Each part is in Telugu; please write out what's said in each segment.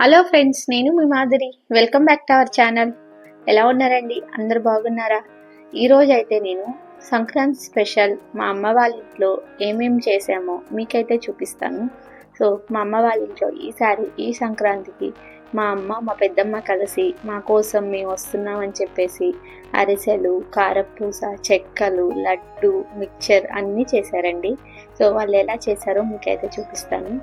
హలో ఫ్రెండ్స్ నేను మీ Madhuri. Welcome back to our channel ఎలా ఉన్నారండి? అందరు బాగున్నారా? ఈరోజు అయితే నేను సంక్రాంతి స్పెషల్ మా అమ్మ వాళ్ళ ఇంట్లో ఏమేమి చేసామో మీకైతే చూపిస్తాను. సో మా అమ్మ వాళ్ళ ఇంట్లో ఈసారి ఈ సంక్రాంతికి మా అమ్మ మా పెద్దమ్మ కలిసి మా కోసం మేము వస్తున్నామని చెప్పేసి అరిసెలు కారపూస చెక్కలు లడ్డు మిక్చర్ అన్నీ చేశారండి. సో వాళ్ళు ఎలా చేశారో మీకైతే చూపిస్తాను.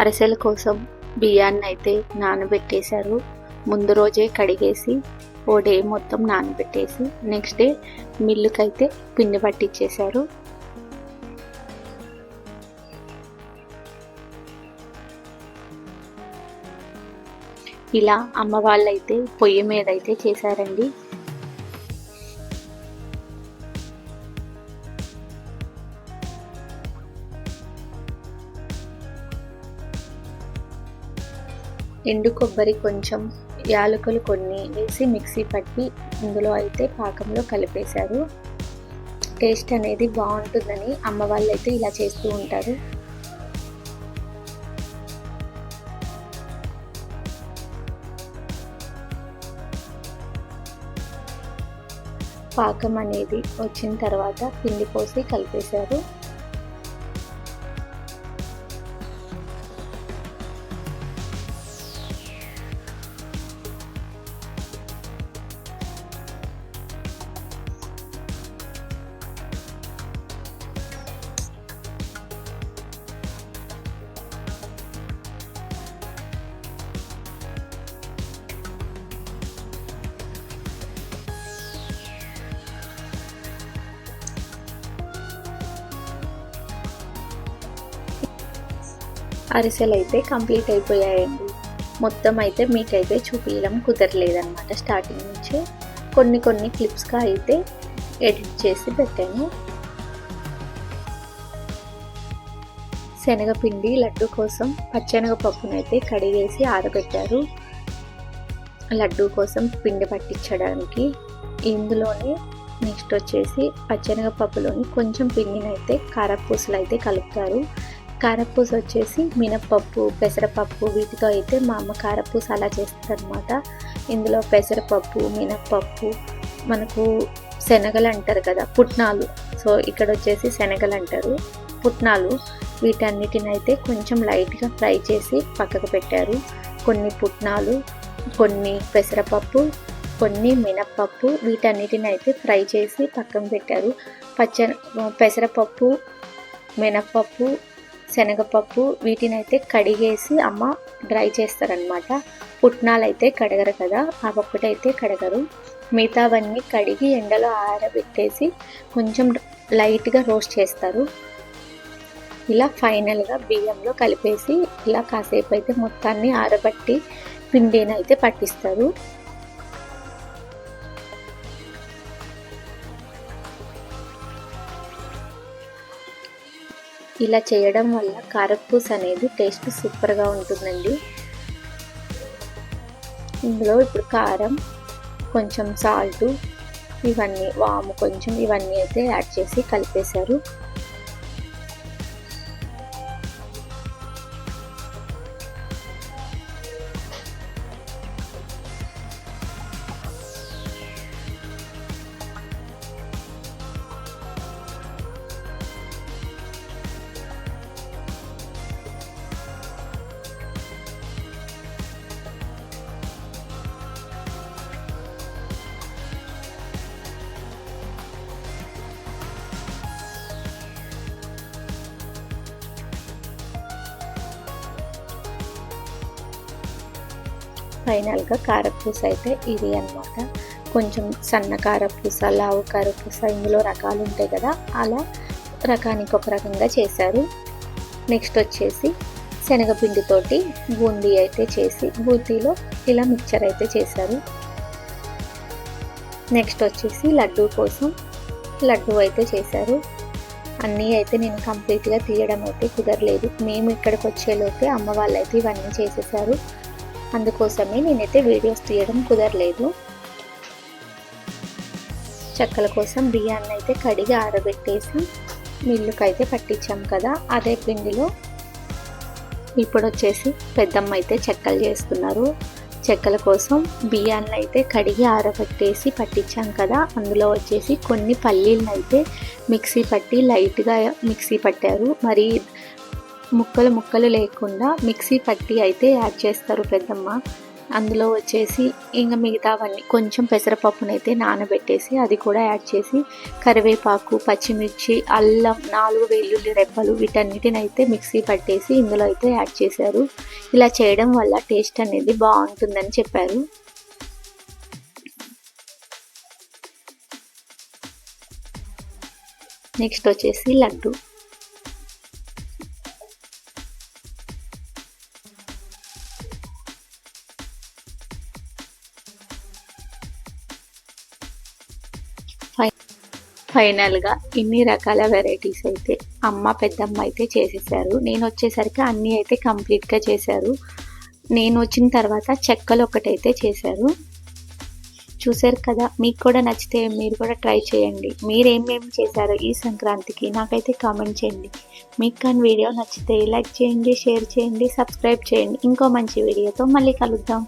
అరిసెల కోసం బియ్యాన్ని అయితే నానబెట్టేశారు. ముందు రోజే కడిగేసి ఓ డే మొత్తం నానబెట్టేసి నెక్స్ట్ డే మిల్లుకి అయితే పిండి పట్టించేశారు ఇలా అమ్మ వాళ్ళైతే పొయ్యి మీద అయితే చేశారండి. ఎండు కొబ్బరి కొంచెం యాలకులు కొన్ని వేసి మిక్సీ పట్టి ఇందులో అయితే పాకంలో కలిపేశారు. టేస్ట్ అనేది బాగుంటుందని అమ్మ వాళ్ళు అయితే ఇలా చేస్తూ ఉంటారు. పాకం అనేది వచ్చిన తర్వాత పిండి పోసి కలిపేశారు. అరిసెలు అయితే కంప్లీట్ అయిపోయాయండి మొత్తం అయితే మీకైతే చూపించడం కుదరలేదన్నమాట. స్టార్టింగ్ నుంచి కొన్ని కొన్ని క్లిప్స్గా అయితే ఎడిట్ చేసి పెట్టాను. శనగపిండి లడ్డు కోసం పచ్చెనగపప్పునైతే కడిగేసి ఆరబెట్టారు. లడ్డు కోసం పిండి పట్టించడానికి ఇందులోనే నెక్స్ట్ వచ్చేసి పచ్చెనగపప్పులోని కొంచెం పిండిని అయితే కారపూసలు అయితే కలుపుతారు. కారపూస వచ్చేసి మినప్పప్పు పెసరపప్పు వీటితో అయితే మా అమ్మ కారపూస అలా చేస్తుందన్నమాట. ఇందులో పెసరపప్పు మినప్పప్పు మనకు శనగలు అంటారు కదా పుట్నాలు. సో ఇక్కడ వచ్చేసి శనగలు అంటారు. పుట్నాలు వీటన్నిటిని అయితే కొంచెం లైట్గా ఫ్రై చేసి పక్కకు పెట్టారు. కొన్ని పుట్నాలు కొన్ని పెసరపప్పు కొన్ని మినప్పప్పు వీటన్నిటిని అయితే ఫ్రై చేసి పక్కన పెట్టారు. పచ్చ పెసరపప్పు మినప్పప్పు శనగపప్పు వీటిని అయితే కడిగేసి అమ్మ డ్రై చేస్తారనమాట పుట్నాలు అయితే కడగరు కదా ఆ ఒక్కటైతే కడగరు. మిగతావన్నీ కడిగి ఎండలో ఆరబెట్టేసి కొంచెం లైట్గా రోస్ట్ చేస్తారు. ఇలా ఫైనల్గా బియ్యంలో కలిపేసి ఇలా కాసేపు అయితే మొత్తాన్ని ఆరబట్టి పిండిని అయితే పట్టిస్తారు. ఇలా చేయడం వల్ల కారపూస అనేది టేస్ట్ సూపర్గా ఉంటుందండి. ఇందులో ఇప్పుడు కారం కొంచెం సాల్ట్ ఇవన్నీ వాము కొంచెం ఇవన్నీ అయితే యాడ్ చేసి కలిపేశారు. ఫైనల్గా కారపూస అయితే ఇది అనమాట కొంచెం సన్న కారపూస లావు కారపూస ఇందులో రకాలు ఉంటాయి కదా అలా రకానికి ఒక రకంగా చేశారు. నెక్స్ట్ వచ్చేసి శనగపిండితోటి బూందీ అయితే చేసి బూందీలో ఇలా మిక్చర్ అయితే చేశారు. నెక్స్ట్ వచ్చేసి లడ్డూ కోసం లడ్డు అయితే చేశారు. అన్నీ అయితే నేను కంప్లీట్గా తీయడం అయితే కుదరలేదు. మేము ఇక్కడికి వచ్చేలోపే అమ్మ వాళ్ళు అయితే ఇవన్నీ చేసేసారు. అందుకోసమే నేనైతే వీడియోస్ తీయడం కుదరలేదు. చెక్కల కోసం బియ్యాన్ని అయితే కడిగి ఆరబెట్టేసి మిల్లుకి అయితే పట్టించాం కదా అదే పిండిలో. ఇప్పుడు వచ్చేసి పెద్దమ్మ అయితే చెక్కలు చేస్తున్నారు. చెక్కల కోసం బియ్యాన్ని అయితే కడిగి ఆరబెట్టేసి పట్టించాం కదా అందులో వచ్చేసి కొన్ని పల్లీలను అయితే మిక్సీ పట్టి లైట్గా మిక్సీ పట్టారు. మరి ముక్కలు ముక్కలు లేకుండా మిక్సీ పట్టి అయితే యాడ్ చేస్తారు పెద్దమ్మ. అందులో వచ్చేసి ఇంకా మిగతావన్నీ కొంచెం పెసరపప్పునైతే నానబెట్టేసి అది కూడా యాడ్ చేసి కరివేపాకు పచ్చిమిర్చి అల్లం నాలుగు వెల్లుల్లి రెప్పలు వీటన్నిటిని అయితే మిక్సీ పట్టేసి ఇందులో అయితే యాడ్ చేశారు. ఇలా చేయడం వల్ల టేస్ట్ అనేది బాగుంటుందని చెప్పారు. నెక్స్ట్ వచ్చేసి లడ్డు. ఫైనల్గా ఇన్ని రకాల వెరైటీస్ అయితే అమ్మ పెద్దమ్మ అయితే చేసేసారు. నేను వచ్చేసరికి అన్నీ అయితే కంప్లీట్గా చేశారు. నేను వచ్చిన తర్వాత చెక్కలు ఒకటైతే చేశారు. చూసారు కదా మీకు కూడా నచ్చితే మీరు కూడా ట్రై చేయండి. మీరు ఏమేమి చేశారో ఈ సంక్రాంతికి నాకైతే కామెంట్ చేయండి. మీకు కానీ వీడియో నచ్చితే లైక్ చేయండి షేర్ చేయండి సబ్స్క్రైబ్ చేయండి. ఇంకో మంచి వీడియోతో మళ్ళీ కలుద్దాం.